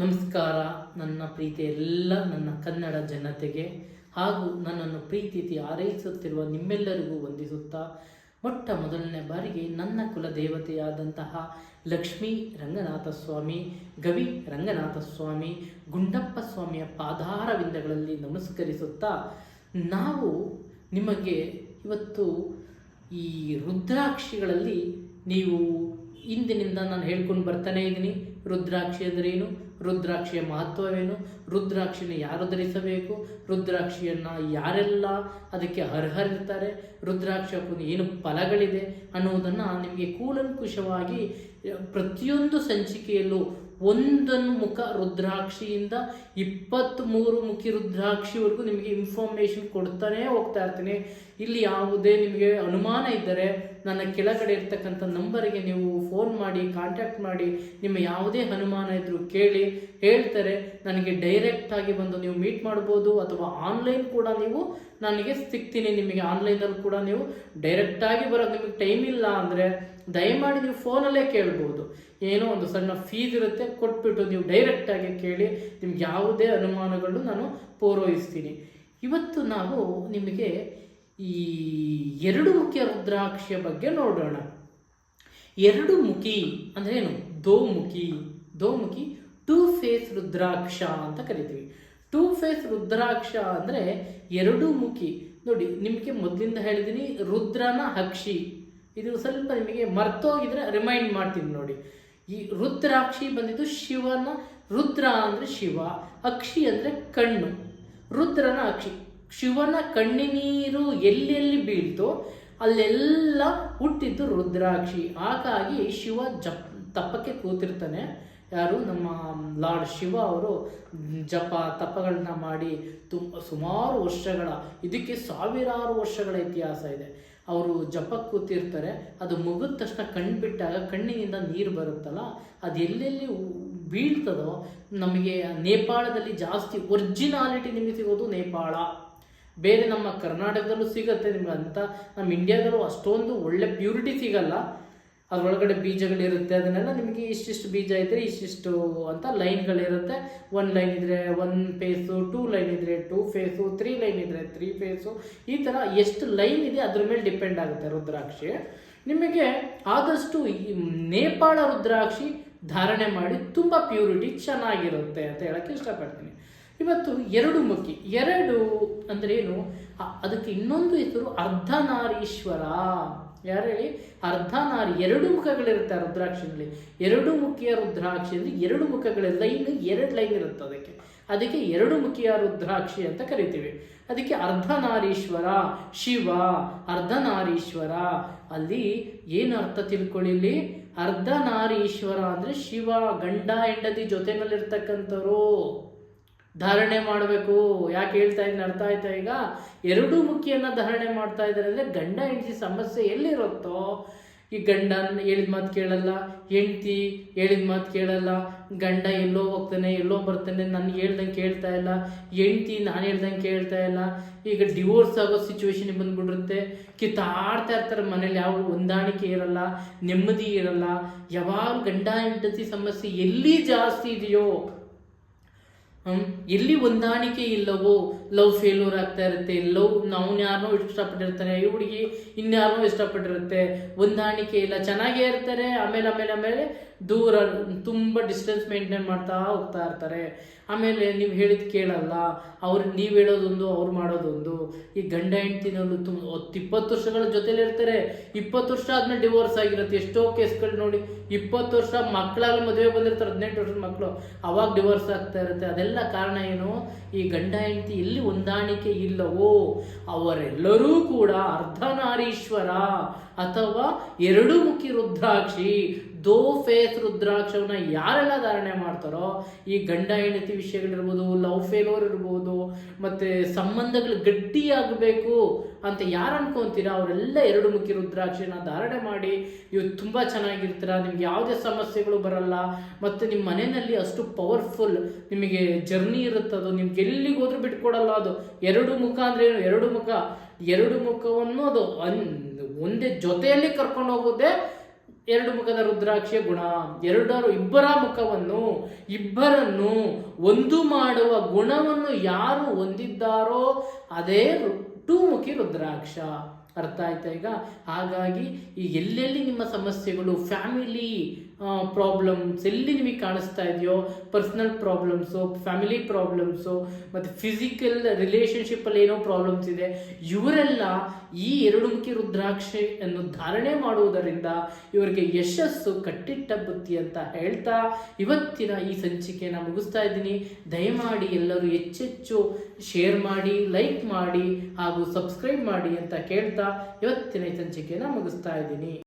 ನಮಸ್ಕಾರ, ನನ್ನ ಪ್ರೀತಿ ಎಲ್ಲ ನನ್ನ ಕನ್ನಡ ಜನತೆಗೆ ಹಾಗೂ ನನ್ನನ್ನು ಪ್ರೀತಿಸಿ ಆರೈಸುತ್ತಿರುವ ನಿಮ್ಮೆಲ್ಲರಿಗೂ ವಂದಿಸುತ್ತಾ, ಮೊಟ್ಟ ಮೊದಲನೇ ಬಾರಿಗೆ ನನ್ನ ಕುಲ ದೇವತೆಯಾದಂತಹ ಲಕ್ಷ್ಮೀ ರಂಗನಾಥ ಸ್ವಾಮಿ ಗವಿ ರಂಗನಾಥ ಸ್ವಾಮಿ ಗುಂಡಪ್ಪ ಸ್ವಾಮಿಯ ಪಾದಾರವಿಂದಗಳಲ್ಲಿ ನಮಸ್ಕರಿಸುತ್ತಾ, ನಾವು ನಿಮಗೆ ಇವತ್ತು ಈ ರುದ್ರಾಕ್ಷಿಗಳಲ್ಲಿ ನೀವು ಇಂದಿನಿಂದ ನಾನು ಹೇಳ್ಕೊಂಡು ಬರ್ತಾನೆ ಇದ್ದೀನಿ. ರುದ್ರಾಕ್ಷಿ ಅಂದರೆ ಏನು ರುದ್ರಾಕ್ಷಿಯ ಮಹತ್ವವೇನು? ರುದ್ರಾಕ್ಷಿನ ಯಾರು ಧರಿಸಬೇಕು? ರುದ್ರಾಕ್ಷಿಯನ್ನು ಯಾರೆಲ್ಲ ಅದಕ್ಕೆ ಅರ್ಹರಿರ್ತಾರೆ? ರುದ್ರಾಕ್ಷಕ್ಕೂ ಏನು ಫಲಗಳಿದೆ ಅನ್ನುವುದನ್ನು ನಿಮಗೆ ಕೂಲಂಕುಷವಾಗಿ ಪ್ರತಿಯೊಂದು ಸಂಚಿಕೆಯಲ್ಲೂ ಒಂದನ್ನು ಮುಖ ರುದ್ರಾಕ್ಷಿಯಿಂದ ಇಪ್ಪತ್ತ್ಮೂರು ಮುಖಿ ರುದ್ರಾಕ್ಷಿವರೆಗೂ ನಿಮಗೆ ಇನ್ಫಾರ್ಮೇಷನ್ ಕೊಡ್ತಾನೇ ಹೋಗ್ತಾ ಇರ್ತೀನಿ. ಇಲ್ಲಿ ಯಾವುದೇ ನಿಮಗೆ ಅನುಮಾನ ಇದ್ದರೆ ನನ್ನ ಕೆಳಗಡೆ ಇರ್ತಕ್ಕಂಥ ನಂಬರಿಗೆ ನೀವು ಫೋನ್ ಮಾಡಿ ಕಾಂಟ್ಯಾಕ್ಟ್ ಮಾಡಿ, ನಿಮ್ಮ ಯಾವುದೇ ಅನುಮಾನ ಇದ್ದರೂ ಕೇಳಿ, ಹೇಳ್ತಾರೆ. ನನಗೆ ಡೈರೆಕ್ಟಾಗಿ ಬಂದು ನೀವು ಮೀಟ್ ಮಾಡ್ಬೋದು ಅಥವಾ ಆನ್ಲೈನ್ ಕೂಡ ನೀವು ನನಗೆ ಸಿಗ್ತೀನಿ. ನಿಮಗೆ ಆನ್ಲೈನಲ್ಲಿ ಕೂಡ ನೀವು ಡೈರೆಕ್ಟಾಗಿ ಬರೋದು ನಿಮಗೆ ಟೈಮ್ ಇಲ್ಲ ಅಂದರೆ ದಯಮಾಡಿ ನೀವು ಫೋನಲ್ಲೇ ಕೇಳ್ಬೋದು. ಏನೋ ಒಂದು ಸಣ್ಣ ಫೀಸ್ ಇರುತ್ತೆ, ಕೊಟ್ಬಿಟ್ಟು ನೀವು ಡೈರೆಕ್ಟಾಗಿ ಕೇಳಿ ನಿಮ್ಗೆ ಯಾವುದೇ ಅನುಮಾನಗಳು ನಾನು ಪೂರೈಸ್ತೀನಿ. ಇವತ್ತು ನಾವು ನಿಮಗೆ ಈ ಎರಡು ಮುಖ್ಯ ರುದ್ರಾಕ್ಷಿಯ ಬಗ್ಗೆ ನೋಡೋಣ. ಎರಡು ಮುಖಿ ಅಂದ್ರೆ ಏನು? ದೋಮುಖಿ. ದೋಮುಖಿ ಟೂ ಫೇಸ್ ರುದ್ರಾಕ್ಷ ಅಂತ ಕರಿತೀವಿ. ಟೂ ಫೇಸ್ ರುದ್ರಾಕ್ಷ ಅಂದರೆ ಎರಡು ಮುಖಿ. ನೋಡಿ, ನಿಮಗೆ ಮೊದಲಿಂದ ಹೇಳಿದ್ದೀನಿ ರುದ್ರನ ಹಕ್ಷಿ. ಇದು ಸ್ವಲ್ಪ ನಿಮಗೆ ಮರ್ತೋಗಿದ್ರೆ ರಿಮೈಂಡ್ ಮಾಡ್ತೀನಿ ನೋಡಿ. ಈ ರುದ್ರಾಕ್ಷಿ ಬಂದಿದ್ದು ಶಿವನ, ರುದ್ರ ಅಂದರೆ ಶಿವ, ಅಕ್ಷಿ ಅಂದರೆ ಕಣ್ಣು. ರುದ್ರನ ಅಕ್ಷಿ, ಶಿವನ ಕಣ್ಣಿನೀರು ಎಲ್ಲೆಲ್ಲಿ ಬೀಳ್ತೋ ಅಲ್ಲೆಲ್ಲ ಹುಟ್ಟಿದ್ದು ರುದ್ರಾಕ್ಷಿ. ಹಾಗಾಗಿ ಶಿವ ಜಪ್, ತಪ್ಪಕ್ಕೆ ಕೂತಿರ್ತಾನೆ. ಯಾರು? ನಮ್ಮ ಲಾರ್ಡ್ ಶಿವ ಅವರು ಜಪ ತಪಗಳನ್ನ ಮಾಡಿ ತುಂಬ, ಸುಮಾರು ವರ್ಷಗಳ, ಇದಕ್ಕೆ ಸಾವಿರಾರು ವರ್ಷಗಳ ಇತಿಹಾಸ ಇದೆ. ಅವರು ಜಪಕ್ಕೆ ಕೂತಿರ್ತಾರೆ ಅದು ಮುಗಿದ ತಕ್ಷಣ ಕಣ್ಣು ಬಿಟ್ಟಾಗ ಕಣ್ಣಿನಿಂದ ನೀರು ಬರುತ್ತಲ್ಲ, ಅದು ಎಲ್ಲೆಲ್ಲಿ ಬೀಳ್ತದೋ, ನಮಗೆ ನೇಪಾಳದಲ್ಲಿ ಜಾಸ್ತಿ ಒರಿಜಿನಾಲಿಟಿ ನಿಮಗೆ ಸಿಗೋದು ನೇಪಾಳ. ಬೇರೆ ನಮ್ಮ ಕರ್ನಾಟಕದಲ್ಲೂ ಸಿಗುತ್ತೆ ನಿಮ್ಗೆ ಅಂತ. ನಮ್ಮ ಇಂಡಿಯಾದಲ್ಲೂ ಅಷ್ಟೊಂದು ಒಳ್ಳೆ ಪ್ಯೂರಿಟಿ ಸಿಗಲ್ಲ. ಅದರೊಳಗಡೆ ಬೀಜಗಳಿರುತ್ತೆ. ಅದನ್ನೆಲ್ಲ ನಿಮಗೆ ಇಷ್ಟಿಷ್ಟು ಬೀಜ ಇದ್ದರೆ ಇಷ್ಟಿಷ್ಟು ಅಂತ ಲೈನ್ಗಳಿರುತ್ತೆ. ಒನ್ ಲೈನ್ ಇದ್ದರೆ ಒನ್ ಫೇಸು ಟೂ ಲೈನ್ ಇದ್ದರೆ ಟೂ ಫೇಸು ತ್ರೀ ಲೈನ್ ಇದ್ದರೆ ತ್ರೀ ಫೇಸು ಈ ಥರ ಎಷ್ಟು ಲೈನ್ ಇದೆ ಅದ್ರ ಮೇಲೆ ಡಿಪೆಂಡ್ ಆಗುತ್ತೆ ರುದ್ರಾಕ್ಷಿ. ನಿಮಗೆ ಆದಷ್ಟು ನೇಪಾಳ ರುದ್ರಾಕ್ಷಿ ಧಾರಣೆ ಮಾಡಿ ತುಂಬ ಪ್ಯೂರಿಟಿ ಚೆನ್ನಾಗಿರುತ್ತೆ ಅಂತ ಹೇಳಕ್ಕೆ ಇಷ್ಟಪಡ್ತೀನಿ. ಇವತ್ತು ಎರಡು ಮುಖಿ, ಎರಡು ಅಂದ್ರೆ ಏನು? ಅದಕ್ಕೆ ಇನ್ನೊಂದು ಹೆಸರು ಅರ್ಧನಾರೀಶ್ವರ. ಯಾರು ಹೇಳಿ? ಅರ್ಧನಾರಿ ಎರಡು ಮುಖಗಳಿರುತ್ತೆ ರುದ್ರಾಕ್ಷಿನಲ್ಲಿ ಎರಡು ಮುಖಿಯ ರುದ್ರಾಕ್ಷಿ ಅಂದ್ರೆ ಎರಡು ಮುಖಗಳ ಲೈನ್ ಎರಡು ಲೈನ್ ಇರುತ್ತೆ ಅದಕ್ಕೆ. ಅದಕ್ಕೆ ಎರಡು ಮುಖಿಯ ರುದ್ರಾಕ್ಷಿ ಅಂತ ಕರಿತೀವಿ. ಅದಕ್ಕೆ ಅರ್ಧನಾರೀಶ್ವರ ಶಿವ ಅರ್ಧನಾರೀಶ್ವರ ಅಲ್ಲಿ ಏನು ಅರ್ಥ ತಿಳ್ಕೊಳ್ಳಿ ಇಲ್ಲಿ? ಅರ್ಧನಾರೀಶ್ವರ ಅಂದರೆ ಶಿವ, ಗಂಡ, ಹೆಂಡತಿ ಜೊತೆನಲ್ಲಿರ್ತಕ್ಕಂಥವ್ರು. ಧಾರಣೆ ಮಾಡಬೇಕು. ಯಾಕೆ ಹೇಳ್ತಾ ಇದ್ದೀನಿ ಅರ್ಥ ಆಯ್ತಾ ಈಗ? ಎರಡು ಮುಖಿಯನ್ನ ಧಾರಣೆ ಮಾಡ್ತಾ ಇದ್ದಾರೆ ಅಂದರೆ ಗಂಡ ಹೆಂಡತಿ ಸಮಸ್ಯೆ ಎಲ್ಲಿರುತ್ತೋ? ಈ ಗಂಡ ಹೇಳಿದ ಮಾತು ಕೇಳಲ್ಲ, ಹೆಂಡತಿ ಹೇಳಿದ ಮಾತು ಕೇಳಲ್ಲ, ಗಂಡ ಎಲ್ಲೋ ಹೋಗ್ತಾನೆ, ಎಲ್ಲೋ ಬರ್ತಾನೆ ನನಗೆ ಹೇಳ್ದಂಗೆ ಕೇಳ್ತಾ ಇಲ್ಲ, ಹೆಂಡತಿ ನಾನು ಹೇಳ್ದಂಗೆ ಕೇಳ್ತಾ ಇಲ್ಲ. ಈಗ ಡಿವೋರ್ಸ್ ಆಗೋ ಸಿಚುವೇಶನ್ ಬಂದ್ಬಿಟ್ಟಿರುತ್ತೆ ಕಿತ್ತಾಡ್ತಾ ಇರ್ತಾರೆ ಮನೇಲಿ ಯಾವ ಹೊಂದಾಣಿಕೆ ಇರಲ್ಲ, ನೆಮ್ಮದಿ ಇರಲ್ಲ. ಯಾವಾಗ ಗಂಡ ಹೆಂಡತಿ ಸಮಸ್ಯೆ ಎಲ್ಲಿ ಜಾಸ್ತಿ ಇದೆಯೋ ಎಲ್ಲಿ ಹೊಂದಾಣಿಕೆ ಇಲ್ಲವೋ ಲವ್ ಫೇಲ್ಯೂರ್ ಆಗ್ತಾ ಇರುತ್ತೆ ಲವ್ ನಾವು ಯಾರನ್ನೋ ಇಷ್ಟಪಟ್ಟಿರ್ತಾರೆ, ಈ ಹುಡುಗಿ ಇನ್ಯಾರನ್ನೋ ಇಷ್ಟಪಟ್ಟಿರುತ್ತೆ, ಹೊಂದಾಣಿಕೆ ಇಲ್ಲ, ಚೆನ್ನಾಗೇ ಇರ್ತಾರೆ, ಆಮೇಲೆ ಆಮೇಲೆ ಆಮೇಲೆ ದೂರ, ತುಂಬ ಡಿಸ್ಟೆನ್ಸ್ ಮೇಂಟೈನ್ ಮಾಡ್ತಾ ಹೋಗ್ತಾ ಇರ್ತಾರೆ. ಆಮೇಲೆ ನೀವು ಹೇಳಿದ್ ಕೇಳಲ್ಲ, ಅವ್ರು, ನೀವು ಹೇಳೋದೊಂದು, ಅವ್ರು ಮಾಡೋದೊಂದು. ಈ ಗಂಡ ಹೆಂಡ್ತಿನಲ್ಲೂ ತುಂಬ, ಹತ್ತು, ಇಪ್ಪತ್ತು ವರ್ಷಗಳ ಜೊತೆಲಿ ಇರ್ತಾರೆ. ಇಪ್ಪತ್ತು ವರ್ಷ ಆದಮೇಲೆ ಡಿವೋರ್ಸ್ ಆಗಿರುತ್ತೆ. ಎಷ್ಟೋ ಕೇಸ್ಗಳು ನೋಡಿ, ಇಪ್ಪತ್ತು ವರ್ಷ ಮಕ್ಕಳಾಗಲಿ ಮದುವೆ ಬಂದಿರ್ತಾರೆ, ಹದಿನೆಂಟು ವರ್ಷದ ಮಕ್ಕಳು ಅವಾಗ ಡಿವೋರ್ಸ್ ಆಗ್ತಾ ಇರುತ್ತೆ. ಅದೆಲ್ಲ ಕಾರಣ ಏನು? ಈ ಗಂಡ ಹೆಂಡತಿ ಎಲ್ಲಿ ಹೊಂದಾಣಿಕೆ ಇಲ್ಲವೋ ಅವರೆಲ್ಲರೂ ಕೂಡ ಅರ್ಧನಾರೀಶ್ವರ. ಅಥವಾ ಎರಡು ಮುಖಿ ರುದ್ರಾಕ್ಷಿ, ದೋ ಫೇಸ್ ರುದ್ರಾಕ್ಷವನ್ನ ಯಾರೆಲ್ಲ ಧಾರಣೆ ಮಾಡ್ತಾರೋ, ಈ ಗಂಡ ಹೆಂಡತಿ ವಿಷಯಗಳಿರ್ಬೋದು, ಲವ್ ಫೇಲೋರ್ ಇರ್ಬೋದು, ಮತ್ತೆ ಸಂಬಂಧಗಳು ಗಟ್ಟಿಯಾಗಬೇಕು ಅಂತ ಯಾರು ಅನ್ಕೊಂತೀರಾ? ಅವರೆಲ್ಲ ಎರಡು ಮುಖಿ ರುದ್ರಾಕ್ಷಿನ ಧಾರಣೆ ಮಾಡಿ, ನೀವು ತುಂಬ ಚೆನ್ನಾಗಿರ್ತೀರ, ನಿಮ್ಗೆ ಯಾವುದೇ ಸಮಸ್ಯೆಗಳು ಬರಲ್ಲ, ಮತ್ತು ನಿಮ್ಮ ಮನೆಯಲ್ಲಿ ಅಷ್ಟು ಪವರ್ಫುಲ್ ನಿಮಗೆ ಜರ್ನಿ ಇರುತ್ತದು ನಿಮ್ಗೆ ಎಲ್ಲಿಗೆ ಹೋದ್ರೂ ಬಿಟ್ಕೊಡಲ್ಲ ಅದು. ಎರಡು ಮುಖ ಅಂದ್ರೆ ಏನು? ಎರಡು ಮುಖ. ಎರಡು ಮುಖವನ್ನು ಅದು ಅನ್- ಒಂದೇ ಜೊತೆಯಲ್ಲಿ ಕರ್ಕೊಂಡು ಹೋಗೋದೇ ಎರಡು ಮುಖದ ರುದ್ರಾಕ್ಷಿಯ ಗುಣ. ಎರಡರು ಇಬ್ಬರ ಮುಖವನ್ನು, ಇಬ್ಬರನ್ನು ಒಂದು ಮಾಡುವ ಗುಣವನ್ನು ಯಾರು ಹೊಂದಿದ್ದಾರೋ ಅದೇ ಟೂಮುಖಿ ರುದ್ರಾಕ್ಷ. ಅರ್ಥ ಆಯ್ತಾ ಈಗ? ಹಾಗಾಗಿ ಈ ಎಲ್ಲೆಲ್ಲಿ ನಿಮ್ಮ ಸಮಸ್ಯೆಗಳು, ಫ್ಯಾಮಿಲಿ ಪ್ರಾಬ್ಲಮ್ಸ್ ಎಲ್ಲಿ ನಿಮಗೆ ಕಾಣಿಸ್ತಾ ಇದೆಯೋ ಪರ್ಸ್ನಲ್ ಪ್ರಾಬ್ಲಮ್ಸು ಫ್ಯಾಮಿಲಿ ಪ್ರಾಬ್ಲಮ್ಸು ಮತ್ತು ಫಿಸಿಕಲ್ ರಿಲೇಷನ್ಶಿಪ್ಪಲ್ಲಿ ಏನೋ ಪ್ರಾಬ್ಲಮ್ಸ್ ಇದೆ, ಇವರೆಲ್ಲ ಈ ಎರಡು ಮುಖಿ ರುದ್ರಾಕ್ಷಿಯನ್ನು ಧಾರಣೆ ಮಾಡುವುದರಿಂದ ಇವರಿಗೆ ಯಶಸ್ಸು, ಕಟ್ಟಿಟ್ಟ ಬುತ್ತಿ ಅಂತ ಹೇಳ್ತಾ ಇವತ್ತಿನ ಈ ಸಂಚಿಕೆಯನ್ನು ಮುಗಿಸ್ತಾ ಇದ್ದೀನಿ. ದಯಮಾಡಿ ಎಲ್ಲರೂ ಹೆಚ್ಚೆಚ್ಚು ಶೇರ್ ಮಾಡಿ ಲೈಕ್ ಮಾಡಿ ಹಾಗೂ ಸಬ್ಸ್ಕ್ರೈಬ್ ಮಾಡಿ ಅಂತ ಕೇಳ್ತಾ ಇವತ್ತಿನ ಈ ಸಂಚಿಕೆಯನ್ನು ಮುಗಿಸ್ತಾ ಇದ್ದೀನಿ.